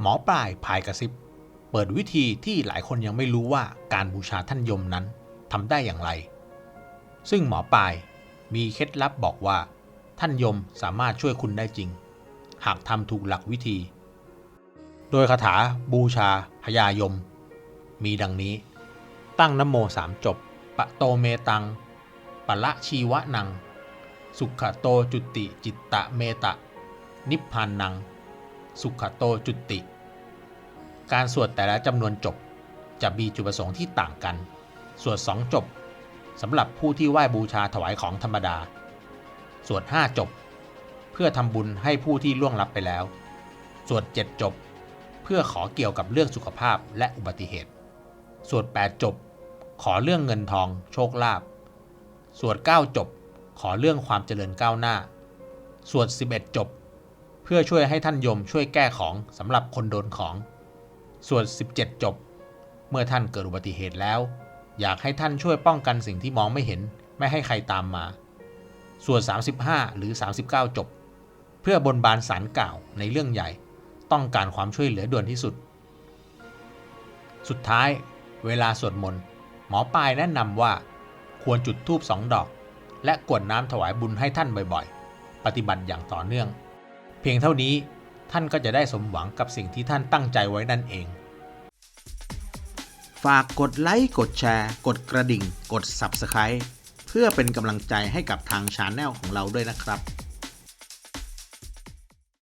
หมอปลายพายกระซิบ เปิดวิธีที่หลายคนยังไม่รู้ว่าการบูชาท่านยมนั้นทำได้อย่างไร ซึ่งหมอปลายมีเคล็ดลับบอกว่า ท่านยมสามารถช่วยคุณได้จริง หากทำถูกหลักวิธี โดยคาถาบูชาพญายม มีดังนี้ ตั้งนโมสามจบ ปะโตเมตัง ปะละชีวะนัง สุขโตจุติจิตตะเมตะ นิพพานัง สุขโตจุติ การสวดแต่ละจำนวนจบ จะมีจุดประสงค์ที่ต่างกัน สวดสองจบสำหรับผู้ที่ไหว้บูชาถวายของธรรมดา สวดห้าจบ เพื่อทำบุญให้ผู้ที่ล่วงลับไปแล้ว สวดเจ็ดจบ เพื่อขอเกี่ยวกับเรื่องสุขภาพและอุบัติเหตุ สวด8จบ ขอเรื่องเงินทอง โชคลาภ สวด9จบ ขอเรื่องความเจริญก้าวหน้า สวด11จบ พื่อช่วยให้ท่านยมช่วยแก้ของสำหรับคนโดนของ ส่วด17 จบ เมื่อท่านเกิดอุบัติเหตุแล้ว อยากให้ท่านช่วยป้องกันสิ่งที่มองไม่เห็น ไม่ให้ใครตามมา ส่วด35 หรือ 39 จบ เพื่อบนบานสารกล่าวในเรื่องใหญ่ ต้องการความช่วยเหลือด่วนที่สุด สุดท้าย เวลาสวดมนต์หมอปลายแนะนำว่า ควรจุดธูปสองดอก และกวดน้ำถวายบุญให้ท่านบ่อยๆ ปฏิบัติอย่างต่อเนื่อง เพียงเท่านี้ท่านก็จะได้สมหวังกับสิ่งที่ท่านตั้งใจไว้นั่นเอง ฝากกดไลค์ กดแชร์ กดกระดิ่ง กด Subscribe เพื่อเป็นกำลังใจให้กับทางชาแนลของเราด้วยนะครับ